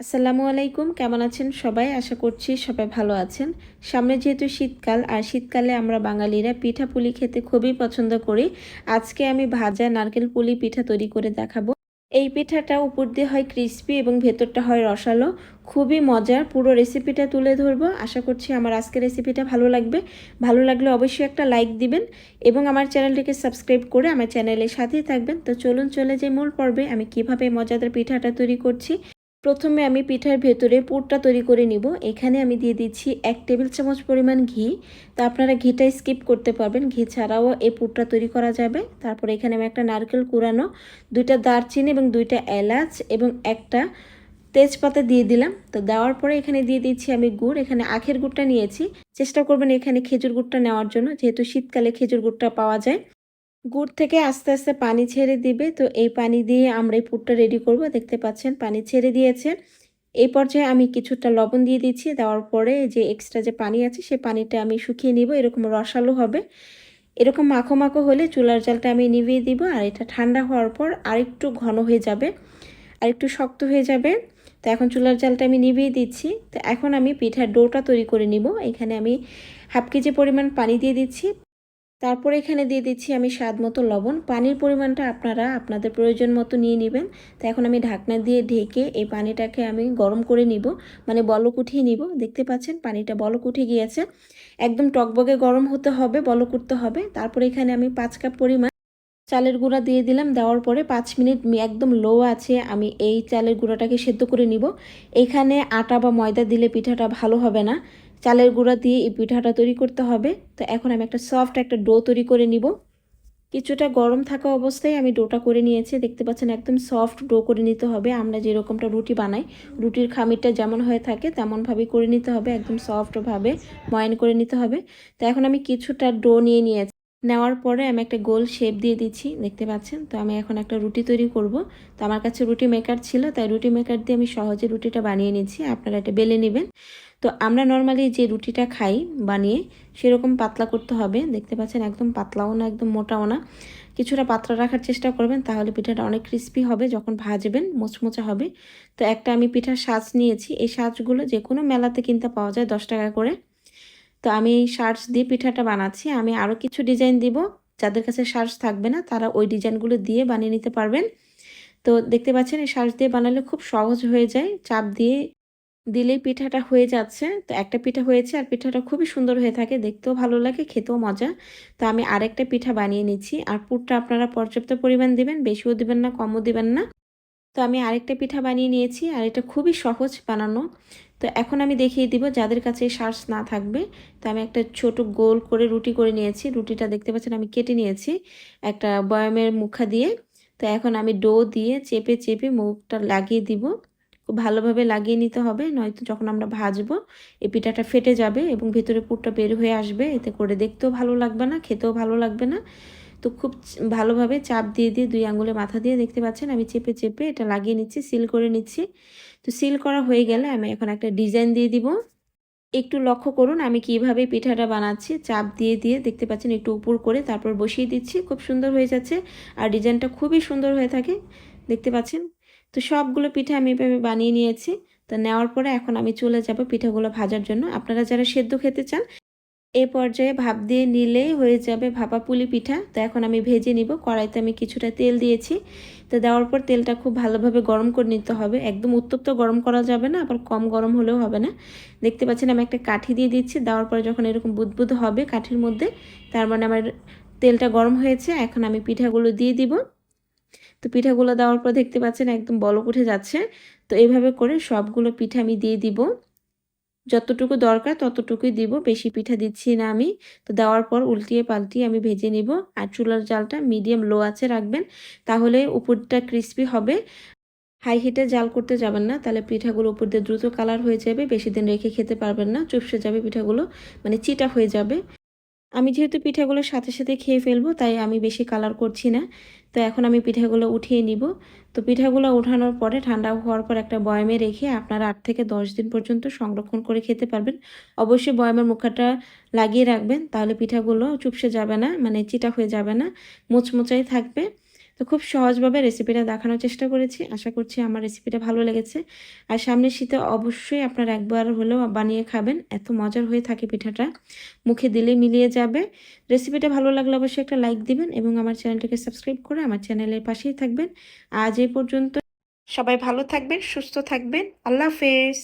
আসসালামু আলাইকুম, কেমন আছেন সবাই? আশা করছি সবাই ভালো আছেন। সামনে যেহেতু শীতকাল, আর শীতকালে আমরা বাঙালিরা পিঠা পুলি খেতে খুবই পছন্দ করি। আজকে আমি ভাজা নারকেল পুলি পিঠা তৈরি করে দেখাবো। এই পিঠাটা উপর দিয়ে হয় ক্রিস্পি এবং ভেতরটা হয় রসালো। খুবই মজার, পুরো রেসিপিটা তুলে ধরবো। আশা করছি আমার আজকের রেসিপিটা ভালো লাগবে। ভালো লাগলে অবশ্যই একটা লাইক দিবেন এবং আমার চ্যানেলটিকে সাবস্ক্রাইব করে আমার চ্যানেলের সাথেই থাকবেন। তো চলুন চলে যাই মূল পর্বে। আমি কীভাবে মজাদার পিঠাটা তৈরি করছি। প্রথমে আমি পিঠার ভেতরে পুরটা তৈরি করে নিব। এখানে আমি দিয়ে দিচ্ছি এক টেবিল চামচ পরিমাণ ঘি। তা আপনারা ঘিটা স্কিপ করতে পারবেন। ঘি ছাড়াও এই পুরটা তৈরি করা যাবে। তারপর এখানে আমি একটা নারকেল কুড়ানো, দুইটা দারচিনি এবং দুইটা এলাচ এবং একটা তেজপাতা দিয়ে দিলাম। তো দেওয়ার পরে এখানে দিয়ে দিচ্ছি আমি গুড়। এখানে আখের গুড়টা নিয়েছি। চেষ্টা করবেন এখানে খেজুর গুড়টা নেওয়ার জন্য, যেহেতু শীতকালে খেজুর গুড়টা পাওয়া যায়। গুড় থেকে আস্তে আস্তে পানি ছেড়ে দিবে। তো এই পানি দিয়ে আমরা এই পুরটা রেডি করব। দেখতে পাচ্ছেন পানি ছেড়ে দিয়েছে। এই পর্যায়ে আমি কিছুটা লবণ দিয়ে দিচ্ছি। দেওয়ার পরে যে এক্সট্রা যে পানি আছে, সে পানিটা আমি শুকিয়ে নিব। এরকম রসালো হবে। এরকম মাখো মাখো হলে চুলার জালটা আমি নিভিয়ে দিব। আর এটা ঠান্ডা হওয়ার পর আরেকটু ঘন হয়ে যাবে। আর একটু শক্ত হয়ে যাবে। তো এখন চুলার জালটা আমি নিভিয়ে দিচ্ছি। তো এখন আমি পিঠার ডোটা তৈরি করে নিব। এখানে আমি হাফ কেজি পরিমাণ পানি দিয়ে দিচ্ছি। তারপর এখানে দিয়ে দিচ্ছি আমি স্বাদ মতো লবণ। পানির পরিমাণটা আপনারা আপনাদের প্রয়োজন মতো নিয়ে নেবেন। তো এখন আমি ঢাকনা দিয়ে ঢেকে এই পানিটাকে আমি গরম করে নিব। মানে বলক উঠিয়ে নিব। দেখতে পাচ্ছেন পানিটা বলক উঠে গিয়েছে। একদম টকবগে গরম হতে হবে, বলক উঠতে হবে। তারপর এখানে আমি পাঁচ কাপ পরিমাণ চালের গুঁড়া দিয়ে দিলাম। দেওয়ার পরে পাঁচ মিনিট একদম লো আছে আমি এই চালের গুঁড়াটাকে সেদ্ধ করে নিব। এখানে আটা বা ময়দা দিলে পিঠাটা ভালো হবে না। চালের গুঁড়া দিয়ে এই পিঠাটা তৈরি করতে হবে। তো এখন আমি একটা সফট একটা ডো তৈরি করে নিব। কিছুটা গরম থাকা অবস্থায় আমি ডোটা করে নিয়েছি। দেখতে পাচ্ছেন একদম সফট ডো করে নিতে হবে। আমরা যেরকমটা রুটি বানাই, রুটির খামিরটা যেমন হয়ে থাকে তেমনভাবে করে নিতে হবে। একদম সফটভাবে ময়ন করে নিতে হবে। তো এখন আমি কিছুটা ডো নিয়ে নিয়েছি। নেওয়ার পরে আমি একটা গোল শেপ দিয়ে দিচ্ছি, দেখতে পাচ্ছেন? তো আমি এখন একটা রুটি তৈরি করব। তো আমার কাছে রুটি মেকার ছিল, তাই রুটি মেকার দিয়ে আমি সহজে রুটিটা বানিয়ে নিচ্ছি, আপনারা এটা বেলে নেবেন। তো আমরা নর্মালি যে রুটিটা খাই বানিয়ে, সেরকম পাতলা করতে হবে, দেখতে পাচ্ছেন? একদম পাতলাও না, একদম মোটাও না। কিছুটা পাতলা রাখার চেষ্টা করবেন, তাহলে পিঠাটা অনেক ক্রিস্পি হবে, যখন ভাজবেন মোচমোচা হবে। তো একটা আমি পিঠার সাজ নিয়েছি, এই সাজগুলো যে কোনো মেলাতে কিনতে পাওয়া যায় দশ টাকা করে। তো আমি এই শার্টস দিয়ে পিঠাটা বানাচ্ছি। আমি আরও কিছু ডিজাইন দিব। যাদের কাছে শার্টস থাকবে না, তারা ওই ডিজাইনগুলো দিয়ে বানিয়ে নিতে পারবেন। তো দেখতে পাচ্ছেন, এই শার্টস দিয়ে বানালে খুব সহজ হয়ে যায়। চাপ দিয়ে দিলেই পিঠাটা হয়ে যাচ্ছে। তো একটা পিঠা হয়েছে আর পিঠাটা খুবই সুন্দর হয়ে থাকে। দেখতেও ভালো লাগে, খেতেও মজা। তো আমি আরেকটা পিঠা বানিয়ে নিচ্ছি। আর পুরটা আপনারা পর্যাপ্ত পরিমাণ দিবেন, বেশিও দিবেন না, কমও দিবেন না। তো আমি আরেকটা পিঠা বানিয়ে নিয়েছি। আর এটা খুবই সহজ বানানো। তো এখন আমি দেখিয়ে দিব যাদের কাছে শার্স না থাকবে। তো আমি একটা ছোট গোল করে রুটি করে নিয়েছি। রুটিটা দেখতে পাচ্ছেন আমি কেটে নিয়েছি একটা বয়ামের মুখা দিয়ে। তো এখন আমি ডো দিয়ে চেপে চেপে মুখটা লাগিয়ে দিব। খুব ভালোভাবে লাগিয়ে নিতে হবে, নয়তো যখন আমরা ভাজবো এই পিঠাটা ফেটে যাবে এবং ভেতরে পুরটা বের হয়ে আসবে। এতে করে দেখতেও ভালো লাগবে না, খেতেও ভালো লাগবে না। তো খুব ভালোভাবে চাপ দিয়ে দিয়ে দুই আঙুলে মাথা দিয়ে দেখতে পাচ্ছেন আমি চেপে চেপে এটা লাগিয়ে নিচ্ছি, সিল করে নিচ্ছি। তো সিল করা হয়ে গেলে আমি এখন একটা ডিজাইন দিয়ে দিব। একটু লক্ষ্য করুন আমি কীভাবে পিঠাটা বানাচ্ছি। চাপ দিয়ে দিয়ে দেখতে পাচ্ছেন একটু উপর করে তারপর বসিয়ে দিচ্ছি। খুব সুন্দর হয়ে যাচ্ছে আর ডিজাইনটা খুবই সুন্দর হয়ে থাকে, দেখতে পাচ্ছেন? তো সবগুলো পিঠা আমি এভাবে বানিয়ে নিয়েছি। তো নেওয়ার পরে এখন আমি চলে যাব পিঠাগুলো ভাজার জন্য। আপনারা যারা সেদ্ধ খেতে চান এ পর্যায়ে ভাপ দিয়ে নিলেই হয়ে যাবে ভাপা পুলি পিঠা। তো এখন আমি ভেজে নিব। কড়াইতে আমি কিছুটা তেল দিয়েছি। তো দেওয়ার পর তেলটা খুব ভালোভাবে গরম করে নিতে হবে। একদম উত্তপ্ত গরম করা যাবে না, আবার কম গরম হলেও হবে না। দেখতে পাচ্ছেন আমি একটা কাঠি দিয়ে দিচ্ছি। দেওয়ার পরে যখন এরকম বুদবুদ হবে কাঠির মধ্যে, তার মানে আমার তেলটা গরম হয়েছে। এখন আমি পিঠাগুলো দিয়ে দিব। তো পিঠাগুলো দেওয়ার পর দেখতে পাচ্ছেন একদম বলক উঠে যাচ্ছে। তো এইভাবে করে সবগুলো পিঠা আমি দিয়ে দিব। যতটুকু দরকার ততটুকুই দিব। বেশি পিঠা দিচ্ছি না আমি। তো দেওয়ার পর উল্টিয়ে পাল্টিয়ে আমি ভেজে নিব। আর চুলার জালটা মিডিয়াম লো আছে রাখবেন। তাহলে উপরটা ক্রিস্পি হবে। হাই হিটে জাল করতে যাবেন না। তাহলে পিঠাগুলো উপর দিয়ে দ্রুত কালার হয়ে যাবে। বেশি দিন রেখে খেতে পারবেন না। চুপসে যাবে পিঠাগুলো। মানে চিটা হয়ে যাবে। আমি যেহেতু পিঠাগুলো সাথে সাথে খেয়ে ফেলব, তাই আমি বেশি কালার করছি না। তো এখন আমি পিঠাগুলো উঠিয়ে নিব। তো পিঠাগুলো উঠানোর পরে ঠান্ডা হওয়ার পর একটা বয়মে রেখে আপনারা আট থেকে দশ দিন পর্যন্ত সংরক্ষণ করে খেতে পারবেন। অবশ্যই বয়মের মুখাটা লাগিয়ে রাখবেন, তাহলে পিঠাগুলো চুপসে যাবে না মানে চিটা হয়ে যাবে না, মোচমোচাই থাকবে। তো খুব সহজভাবে রেসিপিটা দেখানোর চেষ্টা করেছি। আশা করছি আমার রেসিপিটা ভালো লেগেছে। আর সামনের শীতে অবশ্যই আপনারা একবার হলেও বানিয়ে খাবেন। এত মজার হয়ে থাকে পিঠাটা। মুখে দিলে মিলিয়ে যাবে। রেসিপিটা ভালো লাগলে অবশ্যই একটা লাইক দিবেন এবং আমার চ্যানেলটাকে সাবস্ক্রাইব করে আমার চ্যানেলের পাশেই থাকবেন। আজ এই পর্যন্ত সবাই ভালো থাকবেন, সুস্থ থাকবেন। আল্লাহ হাফেজ।